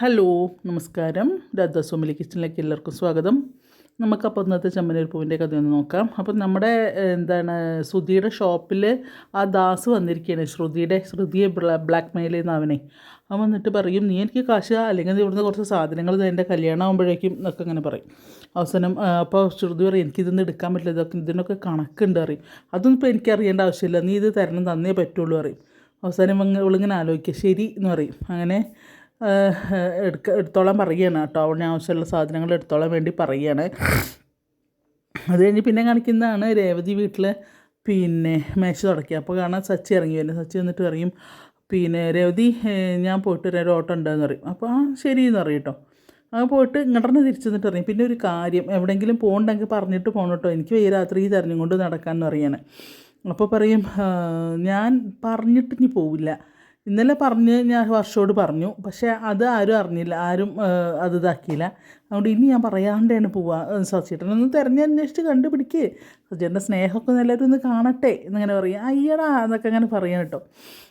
Hello നമസ്കാരം. രാധാസ്വാമിലി കിച്ചണിലേക്ക് എല്ലാവർക്കും സ്വാഗതം. നമുക്കപ്പോൾ ഇന്നത്തെ ചെമ്മനൂർ പൂവിന്റെ കഥ ഒന്ന് നോക്കാം. അപ്പം നമ്മുടെ എന്താണ് ശ്രുതിയുടെ ഷോപ്പിൽ ആ ദാസ് വന്നിരിക്കുകയാണ് ശ്രുതിയുടെ ശ്രുതിയെ ബ്ലാക്ക് മെയിൽ ചെയ്യുന്ന അവനെ അവൻ വന്നിട്ട് പറയും നീ എനിക്ക് കാശ് അല്ലെങ്കിൽ ഇവിടുന്ന് കുറച്ച് സാധനങ്ങൾ എന്റെ കല്യാണം ആകുമ്പോഴേക്കും എന്നൊക്കെ അങ്ങനെ പറയും. അവസാനം അപ്പോൾ ശ്രുതി പറയും എനിക്കിതൊന്നും എടുക്കാൻ പറ്റില്ല. ഇതൊക്കെ ഇതിനൊക്കെ കണക്കുണ്ട് അറിയും അതൊന്നും ഇപ്പോൾ എനിക്ക് അറിയേണ്ട ആവശ്യമില്ല. നീ ഇത് തരണം തന്നേ പറ്റുള്ളൂ അറിയും അവസാനം ഇവളിങ്ങനെ ആലോചിക്കുക. ശരി എന്ന് പറയും. അങ്ങനെ എടുക്ക എടുത്തോളാൻ പറയുകയാണ് കേട്ടോ. അവന് ആവശ്യമുള്ള സാധനങ്ങൾ എടുത്തോളാൻ വേണ്ടി പറയുകയാണ്. അത് കഴിഞ്ഞ് പിന്നെ കാണിക്കുന്നതാണ് രേവതി വീട്ടിൽ പിന്നെ മേശ തുടക്കുക അപ്പോൾ കാണാൻ സച്ചി ഇറങ്ങി വരുന്നത് സച്ചി വന്നിട്ട് പറയും പിന്നെ രേവതി ഞാൻ പോയിട്ട് ഒരു ഓട്ടം ഉണ്ടെന്ന് പറയും. അപ്പോൾ ആ ശരി എന്ന് പറയും കേട്ടോ. അങ്ങനെ പോയിട്ട് ഇങ്ങോട്ടന്നെ തിരിച്ചു വന്നിട്ട് പറയും. പിന്നെ ഒരു കാര്യം എവിടെയെങ്കിലും പോകണ്ടെങ്കിൽ പറഞ്ഞിട്ട് പോകണം കേട്ടോ. എനിക്ക് ഈ രാത്രി ഈ തെരഞ്ഞുകൊണ്ട് നടക്കാമെന്ന് പറയാണ്. അപ്പോൾ പറയും ഞാൻ പറഞ്ഞിട്ട് ഇനി പോവില്ല. ഇന്നലെ പറഞ്ഞ് ഞാൻ വർഷോട് പറഞ്ഞു. പക്ഷേ അത് ആരും അറിഞ്ഞില്ല. ആരും അത് ഇതാക്കിയില്ല. അതുകൊണ്ട് ഇനി ഞാൻ പറയാണ്ടാണ് പോവുക സച്ചേട്ടനൊന്ന് തിരഞ്ഞന്വേഷിച്ച് കണ്ടുപിടിക്ക്. സച്ചേട്ടന്റെ സ്നേഹമൊക്കെ എല്ലാവരും ഒന്ന് കാണട്ടെ എന്നിങ്ങനെ പറയും. അയ്യടാ എന്നൊക്കെ അങ്ങനെ പറയാം കേട്ടോ.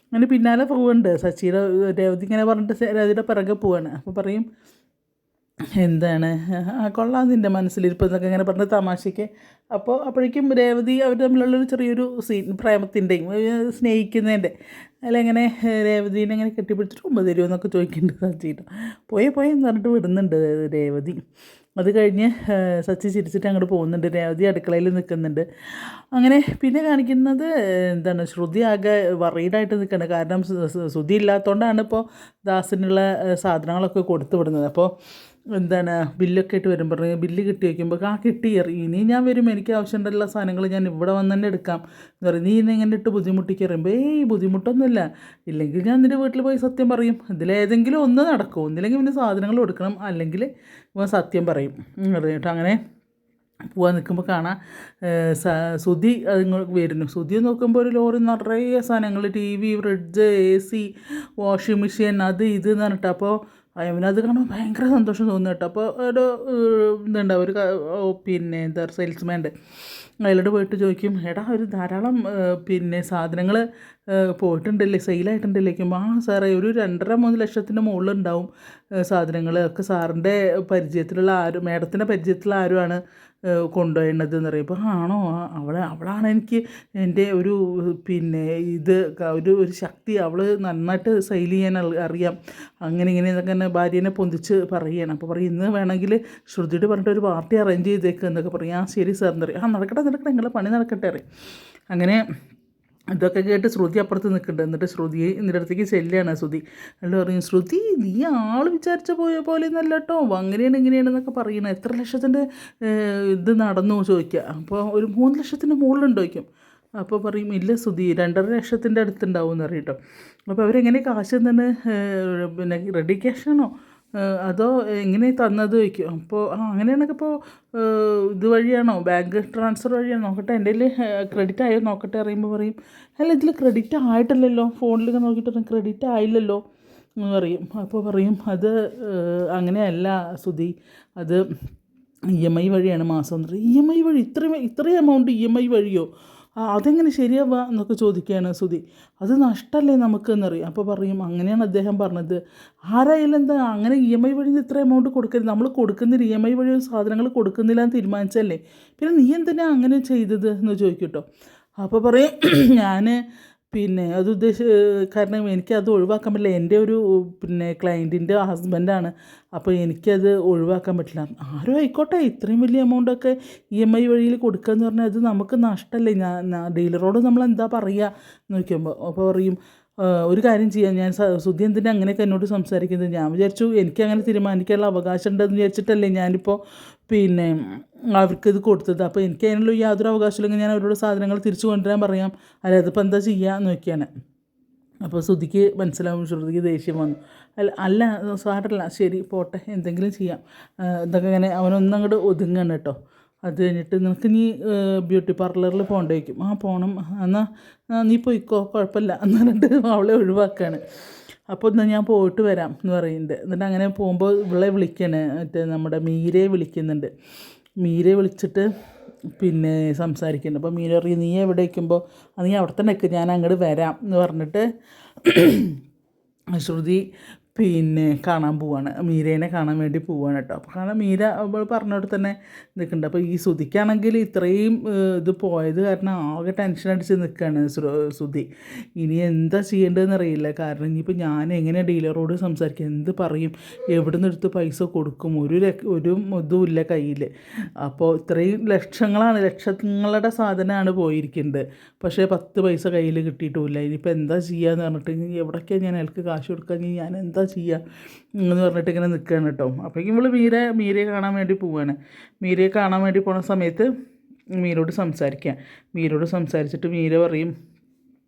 അങ്ങനെ പിന്നാലെ പോവുന്നുണ്ട് സച്ചിയുടെ രേവതി ഇങ്ങനെ പറഞ്ഞിട്ട് രേവതിയുടെ പിറകെ പോവാണ്. അപ്പോൾ പറയും എന്താണ്? ആ കൊള്ളാം നിന്റെ മനസ്സിലിരിപ്പ് എന്നൊക്കെ ഇങ്ങനെ പറഞ്ഞ തമാശയ്ക്ക്. അപ്പോൾ അപ്പോഴേക്കും രേവതി അവർ തമ്മിലുള്ളൊരു ചെറിയൊരു സീൻ പ്രേമത്തിന്റെയും സ്നേഹിക്കുന്നതിന്റെ. അതിലെങ്ങനെ രേവതീനെ ഇങ്ങനെ കെട്ടിപ്പിടിച്ചിട്ട് ഉമ്മ തരുമോ എന്നൊക്കെ ചോദിക്കുന്നുണ്ട് സച്ചിട്ട് പോയേ പോയേ എന്ന് പറഞ്ഞിട്ട് വിടുന്നുണ്ട് രേവതി. അത് കഴിഞ്ഞ് സച്ചി ചിരിച്ചിട്ട് അങ്ങോട്ട് പോകുന്നുണ്ട്. രേവതി അടുക്കളയിൽ നിൽക്കുന്നുണ്ട്. അങ്ങനെ പിന്നെ കാണിക്കുന്നത് എന്താണ് ശ്രുതി ആകെ വറീഡായിട്ട് നിൽക്കുന്നത് കാരണം ശ്രുതി ഇല്ലാത്തതുകൊണ്ടാണ് ഇപ്പോൾ ദാസിനുള്ള സാധനങ്ങളൊക്കെ കൊടുത്തു വിടുന്നത്. അപ്പോൾ എന്താണ് ബില്ലൊക്കെ ആയിട്ട് വരും പറയും ബില്ല് കിട്ടി വയ്ക്കുമ്പോൾ ആ കിട്ടി ഇനി ഞാൻ വരും എനിക്ക് ആവശ്യമുള്ള സാധനങ്ങൾ ഞാൻ ഇവിടെ വന്ന് തന്നെ എടുക്കാം. എന്ന് പറയും നീ ഇന്ന് ഇങ്ങനെ ഇട്ട് ബുദ്ധിമുട്ടിക്ക്? പറയുമ്പോൾ ഏയ് ബുദ്ധിമുട്ടൊന്നുമില്ല. ഇല്ലെങ്കിൽ ഞാൻ നിന്റെ വീട്ടിൽ പോയി സത്യം പറയും. ഇതിലേതെങ്കിലും ഒന്ന് നടക്കും. ഒന്നില്ലെങ്കിൽ പിന്നെ സാധനങ്ങൾ കൊടുക്കണം. അല്ലെങ്കിൽ ഇവൻ സത്യം പറയും. എന്ന് കേട്ടോ അങ്ങനെ പോവാൻ നിൽക്കുമ്പോൾ കാണാം സ- സുതി അതിങ്ങോട്ട് വരുന്നു. സുതി നോക്കുമ്പോൾ ഒരു ലോറി നിറയെ സാധനങ്ങൾ. T V fridge A C washing machine അത് ഇത് എന്ന് പറഞ്ഞിട്ട്. അപ്പോൾ അവനത് കാണുമ്പോൾ ഭയങ്കര സന്തോഷം തോന്നുന്നു കേട്ടോ. അപ്പോൾ ഒരു ഇതുണ്ട് ഒരു പിന്നെ എന്താ സെയിൽസ്മാന്റെ അയാളോട് പോയിട്ട് ചോദിക്കും എടാ ഒരു ധാരാളം പിന്നെ സാധനങ്ങൾ പോയിട്ടുണ്ടല്ലേ സെയിലായിട്ടുണ്ടല്ലേ ആ സാറേ ഒരു രണ്ടര മൂന്ന് ലക്ഷത്തിന്റെ മുകളിലുണ്ടാവും സാധനങ്ങൾ ഒക്കെ സാറിന്റെ പരിചയത്തിലുള്ള ആരും മേഡത്തിന്റെ പരിചയത്തിലുള്ള ആരുമാണ്. ഏഹ് എന്ന് പറയുമ്പോൾ ആണോ? അവളെ അവളാണ് എനിക്ക് എന്റെ ഒരു പിന്നെ ഇത് ഒരു ഒരു ശക്തി അവൾ നന്നായിട്ട് സെയിൽ ചെയ്യാൻ അറിയാം. അങ്ങനെ ഇങ്ങനെ എന്നൊക്കെ തന്നെ ഭാര്യനെ പൊന്തിച്ച് പറയുകയാണ്. അപ്പോൾ പറയും ഇന്ന് വേണമെങ്കിൽ ശ്രുതിയുടെ പറഞ്ഞിട്ട് ഒരു പാർട്ടി അറേഞ്ച് ചെയ്തേക്കുക എന്നൊക്കെ പറയും. ആ ശരി സാർ എന്ന് പറയും ആ നടക്കട്ടെ നടക്കട്ടെ നിങ്ങളെ പണി നടക്കട്ടെ അറിയും അങ്ങനെ ഇതൊക്കെ കേട്ട് ശ്രുതി അപ്പുറത്ത് നിൽക്കുന്നുണ്ട്. എന്നിട്ട് ശ്രുതി എന്റെ അടുത്തേക്ക് ചെല്ലുകയാണ് ശ്രുതി. എന്നിട്ട് പറയും ശ്രുതി നീ ആൾ വിചാരിച്ച പോയ പോലെ ഒന്നല്ല കേട്ടോ അങ്ങനെയാണ് ഇങ്ങനെയാണെന്നൊക്കെ പറയണം എത്ര ലക്ഷത്തിന്റെ ഇത് നടന്നു? ചോദിക്കുക. അപ്പോൾ ഒരു മൂന്ന് ലക്ഷത്തിന്റെ മുകളിലുണ്ടോ ചോദിക്കും. അപ്പോൾ പറയും ഇല്ല ശ്രുതി രണ്ടര ലക്ഷത്തിന്റെ അടുത്തുണ്ടാവും എന്ന് പറയും കേട്ടോ അപ്പോൾ അവരെങ്ങനെ കാശ് തന്നെ പിന്നെ റെഡി ക്യാഷാണോ അതോ എങ്ങനെ തന്നത് ചോദിക്കും. അപ്പോൾ ആ അങ്ങനെയാണെങ്കിൽ ഇപ്പോൾ ഇത് വഴിയാണോ? Bank transfer വഴിയാണോ? നോക്കട്ടെ എന്റെ കയ്യിൽ ക്രെഡിറ്റ് ആയോ നോക്കട്ടെ അറിയുമ്പോൾ പറയും. അല്ല ഇതിൽ ക്രെഡിറ്റ് ആയിട്ടില്ലല്ലോ. ഫോണിലൊക്കെ നോക്കിയിട്ട് ക്രെഡിറ്റ് ആയില്ലല്ലോ എന്ന് പറയും. അപ്പോൾ പറയും അത് അങ്ങനെയല്ല സുധി. അത് ഇ എം ഐ വഴിയാണ് മാസം ഇ എം ഐ വഴി ഇത്രയും ഇത്രയും എമൗണ്ട് ഇ എം ഐ വഴിയോ? അതെങ്ങനെ ശരിയാവുക എന്നൊക്കെ ചോദിക്കുകയാണ് സുധി. അത് നഷ്ടമല്ലേ നമുക്ക് എന്നറിയാം അപ്പോൾ പറയും അങ്ങനെയാണ് അദ്ദേഹം പറഞ്ഞത്. ആരായാലും എന്താ അങ്ങനെ ഇ എം ഐ വഴി ഇത്ര എമൗണ്ട് കൊടുക്കരുത്. നമ്മൾ കൊടുക്കുന്ന ഇ എം ഐ വഴി സാധനങ്ങൾ കൊടുക്കുന്നില്ല എന്ന് തീരുമാനിച്ചല്ലേ പിന്നെ നീ എന്തിനാ അങ്ങനെ ചെയ്തത് എന്ന് ചോദിക്കും കേട്ടോ അപ്പോൾ പറയും ഞാൻ പിന്നെ അത് ഉദ്ദേശ കാരണം എനിക്കത് ഒഴിവാക്കാൻ പറ്റില്ല. എന്റെ ഒരു പിന്നെ ക്ലയന്റിന്റെ ഹസ്ബൻഡാണ് അപ്പോൾ എനിക്കത് ഒഴിവാക്കാൻ പറ്റില്ല. ആരും ആയിക്കോട്ടെ ഇത്രയും വലിയ എമൗണ്ടൊക്കെ ഇ എം ഐ വഴിയിൽ കൊടുക്കുക എന്ന് പറഞ്ഞാൽ അത് നമുക്ക് നഷ്ടമല്ലേ ഞാൻ ഡീലറോട് നമ്മൾ എന്താ പറയുക എന്ന് ചോദിക്കുമ്പോൾ അപ്പോൾ പറയും "ആ, ഒരു കാര്യം ചെയ്യാം. ഞാൻ സുധി എന്തിനാ അങ്ങനെയൊക്കെ എന്നോട് സംസാരിക്കുന്നത്? ഞാൻ വിചാരിച്ചു എനിക്ക് അങ്ങനെ തീരുമാനിക്കാനുള്ള അവകാശം ഉണ്ടെന്ന് വിചാരിച്ചിട്ടല്ലേ ഞാനിപ്പോൾ പിന്നെ അവർക്ക് ഇത് കൊടുത്തത്. അപ്പോൾ എനിക്ക് അതിനുള്ള യാതൊരു അവകാശമില്ലെങ്കിൽ ഞാൻ അവരോട് സാധനങ്ങൾ തിരിച്ചു കൊണ്ടുവരാൻ പറയാം. അല്ല അതിപ്പോൾ എന്താ ചെയ്യുക നോക്കിയാണ്. അപ്പോൾ ശ്രുതിക്ക് മനസ്സിലാവും ശ്രുതിക്ക് ദേഷ്യം വന്നു. അല്ല അല്ല സാറല്ല ശരി പോട്ടെ എന്തെങ്കിലും ചെയ്യാം. ഇതൊക്കെ ഇങ്ങനെ അവനൊന്നങ്ങോട്ട് ഒതുങ്ങണം കേട്ടോ. അത് കഴിഞ്ഞിട്ട് നിനക്ക് നീ ബ്യൂട്ടി പാർലറിൽ പോകണ്ടേ ആ പോകണം എന്നാൽ നീ പോയിക്കോ. കുഴപ്പമില്ല. എന്ന് പറഞ്ഞിട്ട് അവളെ ഒഴിവാക്കുകയാണ് അപ്പോൾ എന്നാൽ ഞാൻ പോയിട്ട് വരാം എന്ന് പറയുന്നുണ്ട്. എന്നിട്ട് അങ്ങനെ പോകുമ്പോൾ ഇവളെ വിളിക്കണേ. മറ്റേ നമ്മുടെ മീരയെ വിളിക്കുന്നുണ്ട്. മീരയെ വിളിച്ചിട്ട് പിന്നെ സംസാരിക്കുന്നുണ്ട്. അപ്പോൾ മീര പറയും നീ എവിടെ വയ്ക്കുമ്പോൾ നീ അവിടെ തന്നെ നിൽക്കും ഞാൻ അങ്ങോട്ട് വരാം. എന്ന് പറഞ്ഞിട്ട് ശ്രുതി പിന്നെ കാണാൻ പോവാണ്. മീരേനെ കാണാൻ വേണ്ടി പോവാണ് കേട്ടോ. അപ്പോൾ കാരണം മീര അവൾ പറഞ്ഞോട്ട് തന്നെ നിൽക്കുന്നുണ്ട് അപ്പോൾ ഈ സുതിക്കാണെങ്കിൽ ഇത്രയും ഇത് പോയത് കാരണം ആകെ ടെൻഷൻ അടിച്ച് നിൽക്കുകയാണ് സുധി ഇനി എന്താ ചെയ്യേണ്ടതെന്ന് അറിയില്ല. കാരണം ഇനിയിപ്പോൾ ഞാൻ എങ്ങനെ ഡീലറോട് സംസാരിക്കും? എന്ത് പറയും? എവിടെ നിന്നെടുത്ത് പൈസ കൊടുക്കും? ഒരു ഒരു ഇതും ഇല്ല കയ്യിൽ അപ്പോൾ ഇത്രയും ലക്ഷങ്ങളാണ് ലക്ഷങ്ങളുടെ സാധനമാണ് പോയിരിക്കുന്നത് പക്ഷേ പത്ത് പൈസ കയ്യിൽ കിട്ടിയിട്ടുമില്ല ഇനിയിപ്പോൾ എന്താ ചെയ്യുക എന്ന് പറഞ്ഞിട്ട് എവിടേക്കാണ് ഞാൻ അയാൾക്ക് കാശ് കൊടുക്കുക ഞാൻ എന്താ ചെയ്യുക എന്ന് പറഞ്ഞിട്ട് ഇങ്ങനെ നിൽക്കുകയാണ് കേട്ടോ അപ്പോഴേക്കും ഇവൾ മീര മീരയെ കാണാൻ വേണ്ടി പോവുകയാണ് മീരയെ കാണാൻ വേണ്ടി പോണ സമയത്ത് മീരോട് സംസാരിക്കുക മീരോട് സംസാരിച്ചിട്ട് മീര പറയും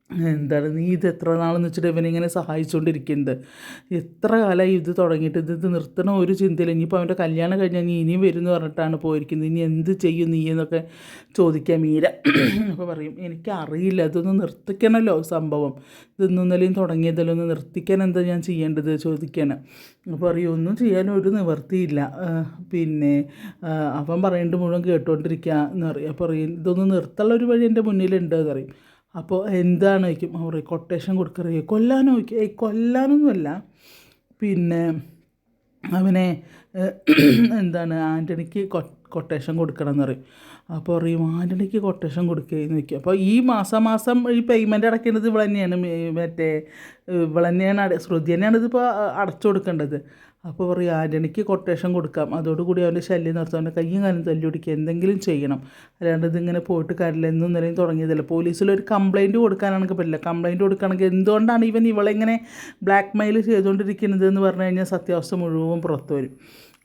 എന്താണ് നീ ഇത് എത്ര നാളെന്ന് വെച്ചിട്ട് ഇവനിങ്ങനെ സഹായിച്ചുകൊണ്ടിരിക്കുന്നത് എത്ര കാലമായി ഇത് തുടങ്ങിയിട്ട്? ഇത് നിർത്തണ ഒരു ചിന്തയില്ല. ഇനിയിപ്പോൾ അവന്റെ കല്യാണം കഴിഞ്ഞാൽ നീ ഇനിയും വരും എന്ന് പറഞ്ഞിട്ടാണ് പോയിരിക്കുന്നത്. ഇനി എന്ത് ചെയ്യും നീ എന്നൊക്കെ ചോദിക്കാം മീര. അപ്പോൾ പറയും എനിക്കറിയില്ല. അതൊന്ന് നിർത്തിക്കണമല്ലോ സംഭവം. ഇതൊന്നും നിലയും തുടങ്ങിയതല്ലോ? ഒന്ന് നിർത്തിക്കാൻ എന്താ ഞാൻ ചെയ്യേണ്ടത്? ചോദിക്കാൻ അപ്പോൾ പറയും ഒന്നും ചെയ്യാനും ഒരു നിവർത്തിയില്ല പിന്നെ അവൻ പറയേണ്ടത് മുഴുവൻ കേട്ടുകൊണ്ടിരിക്കുക എന്ന് പറയും. അപ്പോൾ പറയും ഇതൊന്ന് നിർത്തുള്ള ഒരു വഴി എന്റെ മുന്നിലുണ്ട് എന്ന് പറയും. അപ്പോൾ എന്താണ് ചോദിക്കും? അവർ കൊട്ടേഷൻ കൊടുക്കറിയോ കൊല്ലാനോ? ചോദിക്കും ഏയ് കൊല്ലാനൊന്നുമല്ല. പിന്നെ അവനെ എന്താണ് ആന്റണിക്ക് കൊട്ടേഷൻ കൊടുക്കണം എന്ന് പറയും. അപ്പോൾ പറയും ആന്റണിക്ക് കൊട്ടേഷൻ കൊടുക്കുകയെന്ന് വയ്ക്കും അപ്പോൾ ഈ മാസം മാസം ഈ പേയ്മെന്റ് അടയ്ക്കേണ്ടത് ഇവിടെ തന്നെയാണ്. മറ്റേ ഇവിടെ തന്നെയാണ് ശ്രുതി തന്നെയാണ് ഇതിപ്പോൾ അടച്ചു കൊടുക്കേണ്ടത്. അപ്പോൾ പറയും ആന്റണിക്ക് കൊട്ടേഷൻ കൊടുക്കാം. അതോടുകൂടി അവന്റെ ശല്യം നിർത്തും. അവന്റെ കയ്യും കാലും തല്ലി പിടിക്കുക എന്തെങ്കിലും ചെയ്യണം. അല്ലാണ്ട് ഇതിങ്ങനെ പോയിട്ട് കാര്യമില്ല എന്നും നിലയും തുടങ്ങിയതല്ല. പോലീസിൽ ഒരു കംപ്ലൈന്റ് കൊടുക്കാനാണെങ്കിൽ പറ്റില്ല. കംപ്ലൈന്റ് കൊടുക്കുകയാണെങ്കിൽ എന്തുകൊണ്ടാണ് ഇവൻ ഇവളെങ്ങനെ ബ്ലാക്ക് മെയിൽ ചെയ്തുകൊണ്ടിരിക്കുന്നത് എന്ന് പറഞ്ഞു കഴിഞ്ഞാൽ സത്യാവസ്ഥ മുഴുവൻ പുറത്തു വരും.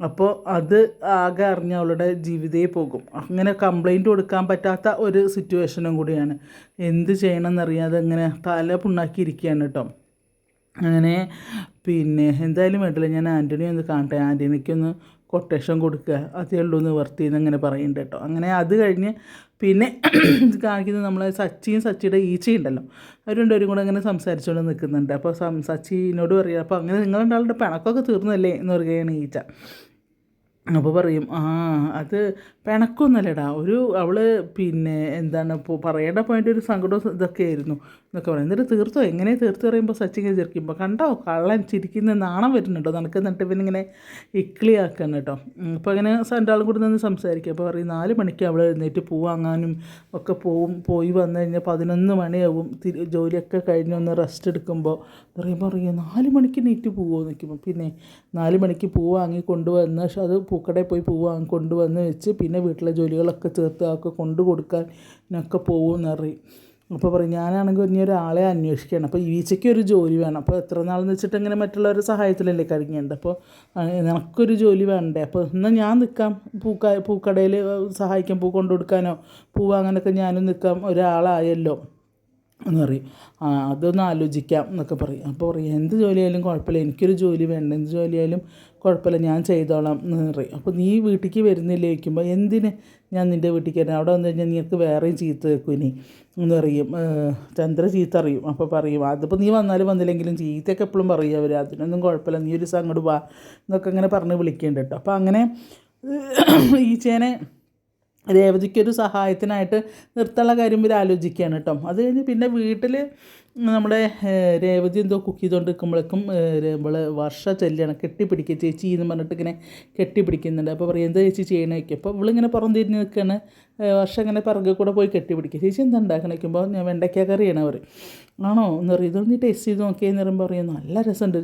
അപ്പോൾ അത് ആകെ അറിഞ്ഞ അവളുടെ ജീവിതേ പോകും. അങ്ങനെ കംപ്ലൈന്റ് കൊടുക്കാൻ പറ്റാത്ത ഒരു സിറ്റുവേഷനും കൂടിയാണ്. എന്ത് ചെയ്യണമെന്നറിയാതെ ഇങ്ങനെ തല പുണ്ണാക്കിയിരിക്കുകയാണ് കേട്ടോ. അങ്ങനെ പിന്നെ എന്തായാലും വേണ്ടില്ല. ഞാൻ ആന്റണി ഒന്ന് കാണട്ടെ. ആന്റണിക്കൊന്ന് കൊട്ടേഷൻ കൊടുക്കുക. അതേ ഉള്ളൂ എന്ന് വർത്തി എന്നങ്ങനെ പറയുന്നുണ്ട് കേട്ടോ. അങ്ങനെ അത് കഴിഞ്ഞ് പിന്നെ കാണിക്കുന്നത് നമ്മളെ സച്ചിയും സച്ചിയുടെ ഈച്ചയുണ്ടല്ലോ അവർ രണ്ടുപേരും കൂടെ അങ്ങനെ സംസാരിച്ചുകൊണ്ട് നിൽക്കുന്നുണ്ട്. അപ്പോൾ സം സച്ചിനോട് പറയുക അപ്പോൾ അങ്ങനെ നിങ്ങൾ രണ്ടാളുടെ പിണക്കമൊക്കെ തീർന്നല്ലേ എന്ന് പറയുകയാണ് ഈച്ച. അപ്പോൾ പറയും ആ അത് പിണക്കൊന്നുമല്ലടാ ഒരു അവൾ പിന്നെ എന്താണ് ഇപ്പോൾ പറയേണ്ട പോയിന്റ് ഒരു സങ്കടവും ഇതൊക്കെ ആയിരുന്നു എന്നൊക്കെ പറയും. എന്നിട്ട് തീർത്തോ? എങ്ങനെ തീർത്ത് പറയുമ്പോൾ സച്ചിങ്ങനെ ചിരിക്കുമ്പോൾ കണ്ടോ? കള്ളൻ ചിരിക്കുന്ന നാണം വരുന്നുണ്ടോ? നിനക്ക് എന്നിട്ട് ഇവനിങ്ങനെ ഇക്ലിയാക്കണം കേട്ടോ. അപ്പോൾ അങ്ങനെ രണ്ടാളും കൂടി നിന്ന് സംസാരിക്കും. അപ്പോൾ പറയും നാല് മണിക്ക് അവൾ എഴുന്നേറ്റ് പൂ വാങ്ങാനും ഒക്കെ പോവും. പോയി വന്നു കഴിഞ്ഞാൽ പതിനൊന്ന് മണിയാവും. തിരി ജോലിയൊക്കെ കഴിഞ്ഞ് ഒന്ന് റെസ്റ്റ് എടുക്കുമ്പോൾ പറയുമ്പോൾ പറയും നാല് മണിക്ക് നീറ്റ് പോവുമോ നിൽക്കുമ്പോൾ പിന്നെ നാല് മണിക്ക് പൂ വാങ്ങി കൊണ്ടുവന്ന് പക്ഷെ അത് പൂക്കടയിൽ പോയി പൂ വാങ്ങി കൊണ്ടുവന്ന് വെച്ച് പിന്നെ വീട്ടിലെ ജോലികളൊക്കെ ചേർത്ത് അതൊക്കെ കൊണ്ടു കൊടുക്കാൻ ഒക്കെ പോകുമെന്ന് പറയും അപ്പോൾ പറയും ഞാനാണെങ്കിൽ ഇനി ഒരാളെ അന്വേഷിക്കുകയാണ് അപ്പോൾ ഈച്ചയ്ക്ക് ഒരു ജോലി വേണം. അപ്പോൾ എത്ര നാളെന്ന് വെച്ചിട്ട് ഇങ്ങനെ മറ്റുള്ളവരുടെ സഹായത്തിലല്ലേ കഴിഞ്ഞുണ്ട് അപ്പോൾ നിനക്കൊരു ജോലി വേണ്ടേ? അപ്പോൾ എന്നാൽ ഞാൻ നിൽക്കാം. പൂക്ക പൂക്കടയിൽ സഹായിക്കാം. പൂ കൊണ്ടു കൊടുക്കാനോ? പൂ വാങ്ങാനൊക്കെ ഞാനും നിൽക്കാം. ഒരാളായല്ലോ. എന്ന് പറയും. അതൊന്ന് ആലോചിക്കാം എന്നൊക്കെ പറയും. അപ്പോൾ പറയും എന്ത് ജോലിയായാലും കുഴപ്പമില്ല. എനിക്കൊരു ജോലി വേണ്ട. എന്ത് ജോലിയായാലും കുഴപ്പമില്ല. ഞാൻ ചെയ്തോളാം എന്ന് പറയും. അപ്പോൾ നീ വീട്ടിലേക്ക് വരുന്നില്ല ചോദിക്കുമ്പോൾ എന്തിന് ഞാൻ നിന്റെ വീട്ടിലേക്ക് വരാം അവിടെ വന്നു കഴിഞ്ഞാൽ നിനക്ക് വേറെയും ചീത്ത വെക്കും ഇനി എന്ന് പറയും. ചന്ദ്ര ചീത്ത അറിയും അപ്പോൾ പറയും അതിപ്പോൾ നീ വന്നാലും വന്നില്ലെങ്കിലും ചീത്തയൊക്കെ എപ്പോഴും പറയും അവർ അതിനൊന്നും കുഴപ്പമില്ല. നീ ഒരു അങ്ങോട്ട് വാ എന്നൊക്കെ അങ്ങനെ പറഞ്ഞ് വിളിക്കേണ്ട കേട്ടോ. അപ്പോൾ അങ്ങനെ ഈ ചേനെ രേവതിക്കൊരു സഹായത്തിനായിട്ട് നിർത്തുള്ള കാര്യം ഇവർ ആലോചിക്കുകയാണ് കേട്ടോ. അത് കഴിഞ്ഞ് പിന്നെ വീട്ടിൽ നമ്മുടെ രേവതി എന്തോ കുക്ക് ചെയ്തുകൊണ്ട് നിൽക്കുമ്പോഴേക്കും നമ്മൾ വർഷ ചെല്ലുകയാണ് കെട്ടിപ്പിടിക്കുക ചേച്ചി എന്ന് പറഞ്ഞിട്ട് ഇങ്ങനെ കെട്ടിപ്പിടിക്കുന്നുണ്ട്. അപ്പോൾ പറയും എന്താ ചേച്ചി ചെയ്യണേക്കും? അപ്പോൾ ഇവളിങ്ങനെ പുറം തിരിഞ്ഞ് നിൽക്കുകയാണ് വർഷം ഇങ്ങനെ പിറകെ കൂടെ പോയി കെട്ടിപ്പിടിക്കുക. ചേച്ചി എന്താ ഉണ്ടാക്കണ? ഞാൻ വെണ്ടയ്ക്ക കറിയാണ്. അവർ ആണോ? എന്ന് പറയും ഇതൊന്ന് ടേസ്റ്റ് ചെയ്ത് നോക്കിയെന്ന് പറയുമ്പോൾ പറയും നല്ല രസമുണ്ട്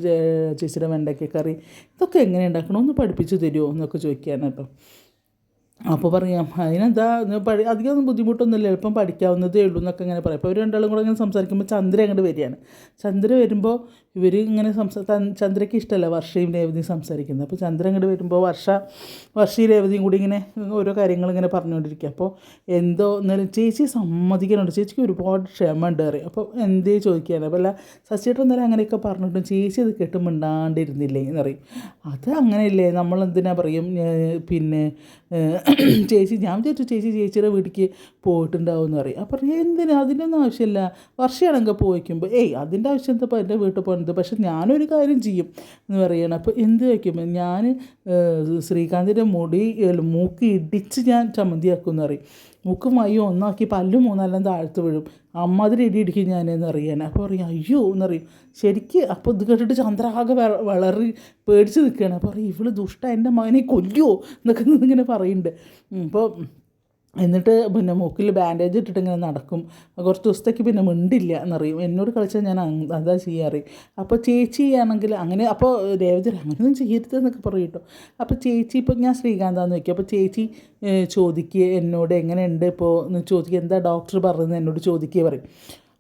ചേച്ചിയുടെ വെണ്ടയ്ക്ക കറി. ഇതൊക്കെ എങ്ങനെ ഉണ്ടാക്കണം? ഒന്ന് പഠിപ്പിച്ച് തരുമോ? എന്നൊക്കെ ചോദിക്കുകയാണ് കേട്ടോ. അപ്പോൾ പറയാം അതിനെന്താ പഠി അധികം ബുദ്ധിമുട്ടൊന്നുമില്ല എളുപ്പം പഠിക്കാവുന്നതേ ഉള്ളൂ എന്നൊക്കെ ഇങ്ങനെ പറയും. അപ്പോൾ ഇവർ രണ്ടാളും കൂടെ ഇങ്ങനെ സംസാരിക്കുമ്പോൾ ചന്ദ്ര അങ്ങോട്ട് വരികയാണ്. ചന്ദ്ര വരുമ്പോൾ ഇവർ ഇങ്ങനെ സംസാ ചന്ദ്രയ്ക്ക് ഇഷ്ടമല്ല വർഷയും രേവതിയും സംസാരിക്കുന്നത്. അപ്പോൾ ചന്ദ്ര ഇങ്ങോട്ട് വരുമ്പോൾ വർഷ വർഷയും രേവതിയും കൂടി ഇങ്ങനെ ഓരോ കാര്യങ്ങൾ ഇങ്ങനെ പറഞ്ഞുകൊണ്ടിരിക്കുക അപ്പോൾ എന്തോ എന്നാലും ചേച്ചി സമ്മതിക്കുന്നുണ്ട് ചേച്ചിക്ക് ഒരുപാട് ക്ഷമ ഉണ്ട് അറിയാം അപ്പോൾ എന്തേ ചോദിക്കുകയാണ് അപ്പോൾ അല്ല ശശിയേട്ടൻ എന്നാലും അങ്ങനെയൊക്കെ പറഞ്ഞിട്ടും ചേച്ചി അത് കേട്ട് മിണ്ടാണ്ടിരുന്നില്ലേ എന്നറിയും അത് അങ്ങനെയല്ലേ? നമ്മൾ എന്തിനാ പറയും? പിന്നെ ചേച്ചി ഞാൻ വിചാരിച്ചു ചേച്ചി ചേച്ചിയുടെ വീട്ടിലേക്ക് പോയിട്ടുണ്ടാവും എന്ന് പറയും. അപ്പം എന്തിനാ? അതിനൊന്നും ആവശ്യമില്ല. വർഷമാണെങ്കിൽ പോയിക്കുമ്പോൾ ഏയ് അതിന്റെ ആവശ്യം എന്താ എന്റെ വീട്ടിൽ പോകേണ്ട എന്ത് പക്ഷെ ഞാനൊരു കാര്യം ചെയ്യും എന്ന് പറയണം. അപ്പോൾ എന്ത് വയ്ക്കും? ഞാൻ ശ്രീകാന്തിന്റെ മുടി മൂക്ക് ഇടിച്ച് ഞാൻ ചമ്മന്തിയാക്കും എന്ന് പറയും. മൂക്കും മയ്യോ ഒന്നാക്കി പല്ലും മൂന്നെല്ലാം താഴ്ത്ത് വീഴും. അമ്മാതിരി ഇടി ഇടിക്കും ഞാനെന്ന് അറിയാൻ അപ്പോൾ പറയും അയ്യോ എന്നറിയും ശരിക്ക് അപ്പോൾ ഇത് കേട്ടിട്ട് ചന്ദ്ര ആകെ വളറി പേടിച്ച് നിൽക്കുകയാണ്. അപ്പോൾ പറയും ഇവൾ ദുഷ്ട എന്റെ മകനെ കൊല്ലുമോ എന്നൊക്കെ ഇങ്ങനെ പറയുന്നുണ്ട്. അപ്പോൾ എന്നിട്ട് പിന്നെ മൂക്കിൽ ബാൻഡേജ് ഇട്ടിട്ട് ഇങ്ങനെ നടക്കും. കുറച്ച് ദിവസത്തേക്ക് പിന്നെ മിണ്ടില്ല എന്നറിയും. എന്നോട് കളിച്ചാൽ ഞാൻ അതാ ചെയ്യാറ്. അപ്പോൾ ചേച്ചി ആണെങ്കിൽ അങ്ങനെ അപ്പോൾ രേവതി അങ്ങനെയൊന്നും ചെയ്യരുത് എന്നൊക്കെ പറയും കേട്ടോ. അപ്പോൾ ചേച്ചി ഇപ്പോൾ ഞാൻ ശ്രീകാന്താന്ന് വയ്ക്കും അപ്പോൾ ചേച്ചി ചോദിക്കുക എന്നോട് എങ്ങനെയുണ്ട് ഇപ്പോൾ ചോദിക്കുക എന്താ ഡോക്ടർ പറയുന്നത് എന്നോട് ചോദിക്കുക പറയും.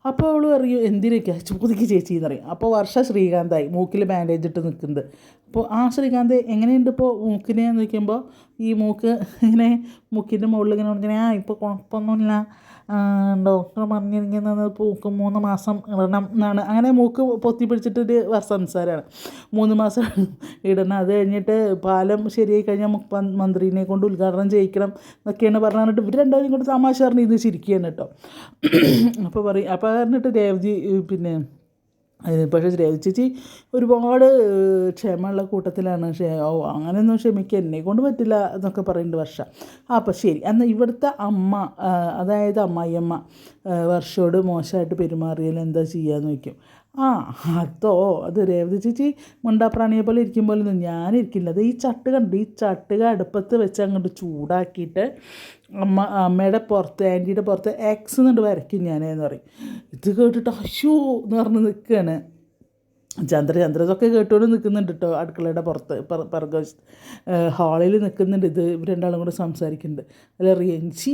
അപ്പോൾ അവൾ പറയും എന്തിനൊക്കെയാണ് ചോദിക്ക് ചേച്ചി എന്ന് പറയും. അപ്പോൾ വർഷ ശ്രീകാന്തായി മൂക്കിൽ ബാൻഡേജ് ഇട്ട് നിൽക്കുന്നത്. അപ്പോൾ ആ ശ്രീകാന്ത് എങ്ങനെയുണ്ട് ഇപ്പോൾ മൂക്കിനെ എന്ന് ചോദിക്കുമ്പോൾ ഈ മൂക്ക് ഇങ്ങനെ മൂക്കിന്റെ മുകളിൽ ഇങ്ങനെ ഇങ്ങനെ ആ ഇപ്പോൾ കുഴപ്പമൊന്നുമില്ല. ഡോക്ടർ പറഞ്ഞിരിക്കുന്നത് മൂക്ക് മൂന്ന് മാസം ഇടണം എന്നാണ്. അങ്ങനെ മൂക്ക് പൊത്തി പിടിച്ചിട്ടൊരു സംസാരമാണ് മൂന്ന് മാസം ഇടണം. അത് കഴിഞ്ഞിട്ട് പാലം ശരിയായി കഴിഞ്ഞാൽ മന്ത്രിനെ കൊണ്ട് ഉദ്ഘാടനം ചെയ്യിക്കണം എന്നൊക്കെയാണ് പറഞ്ഞിട്ട് ഇവർ രണ്ടുപേരും കൂടി തമാശ പറഞ്ഞ് ഇത് ചിരിക്കുകയാണ് കേട്ടോ. അപ്പോൾ പറയും അപ്പോൾ പറഞ്ഞിട്ട് രേവതി പിന്നെ പക്ഷേ രേവതി ചേച്ചി ഒരുപാട് ക്ഷമയുള്ള കൂട്ടത്തിലാണ് ഓ അങ്ങനെയൊന്നും ക്ഷമിക്കുക എന്നെ കൊണ്ട് പറ്റില്ല എന്നൊക്കെ പറയുന്നുണ്ട് വർഷ. ആ അപ്പം ശരി. എന്നാൽ ഇവിടുത്തെ അമ്മ അതായത് അമ്മായിയമ്മ വർഷയോട് മോശമായിട്ട് പെരുമാറിയാൽ എന്താ ചെയ്യാന്ന് ചോദിക്കും. ആ അതോ അത് രേവതി ചേച്ചി മുണ്ടാപ്രാണിയെ പോലെ ഇരിക്കും പോലെ ഒന്നും ഞാനിരിക്കില്ല. അത് ഈ ചട്ട് കണ്ടു? ഈ ചട്ടുക അടുപ്പത്ത് വെച്ച് അങ്ങോട്ട് ചൂടാക്കിയിട്ട് അമ്മ അമ്മയുടെ പുറത്ത് ആന്റിയുടെ പുറത്ത് എക്സ് എന്നിട്ട് വരയ്ക്കും ഞാനേന്ന് പറയും. ഇത് കേട്ടിട്ട് അശോ എന്ന് പറഞ്ഞ് നിൽക്കുകയാണ് ചന്ദ്ര ചന്ദ്ര ഇതൊക്കെ കേട്ടുകൊണ്ട് നിൽക്കുന്നുണ്ട് കേട്ടോ അടുക്കളയുടെ പുറത്ത്. പറ- പറക ഹാളിൽ നിൽക്കുന്നുണ്ട് ഇത് ഇവർ രണ്ടാളും കൂടെ സംസാരിക്കുന്നുണ്ട്. അല്ല റിയൻചി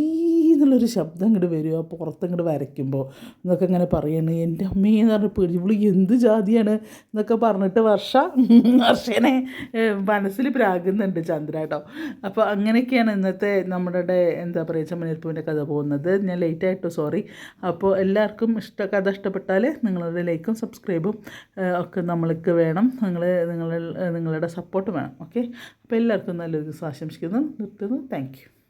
എന്നുള്ളൊരു ശബ്ദം ഇങ്ങോട്ട് വരിക പുറത്ത് ഇങ്ങോട്ട് വരയ്ക്കുമ്പോൾ എന്നൊക്കെ ഇങ്ങനെ പറയണ്. എന്റെ അമ്മയെന്ന് പറഞ്ഞ് ഇവൾ എന്ത് ജാതിയാണ് എന്നൊക്കെ പറഞ്ഞിട്ട് വർഷ വർഷനെ മനസ്സിൽ പ്രാകുന്നുണ്ട് ചന്ദ്ര കേട്ടോ അപ്പോൾ അങ്ങനെയൊക്കെയാണ് ഇന്നത്തെ നമ്മുടെ എന്താ പറയുക ചമ്മനിരിപ്പൂവിന്റെ കഥ പോകുന്നത്. ഞാൻ ലേറ്റ് ആയിട്ടോ സോറി അപ്പോൾ എല്ലാവർക്കും ഇഷ്ട കഥ ഇഷ്ടപ്പെട്ടാൽ നിങ്ങളുടെ ലൈക്കും സബ്സ്ക്രൈബും ഒക്കെ നമ്മൾക്ക് വേണം. നിങ്ങൾ നിങ്ങൾ നിങ്ങളുടെ സപ്പോർട്ട് വേണം. ഓക്കെ അപ്പോൾ എല്ലാവർക്കും നല്ലൊരു ദിവസം ആശംസിക്കുന്നു. നിർത്തുന്നു. താങ്ക്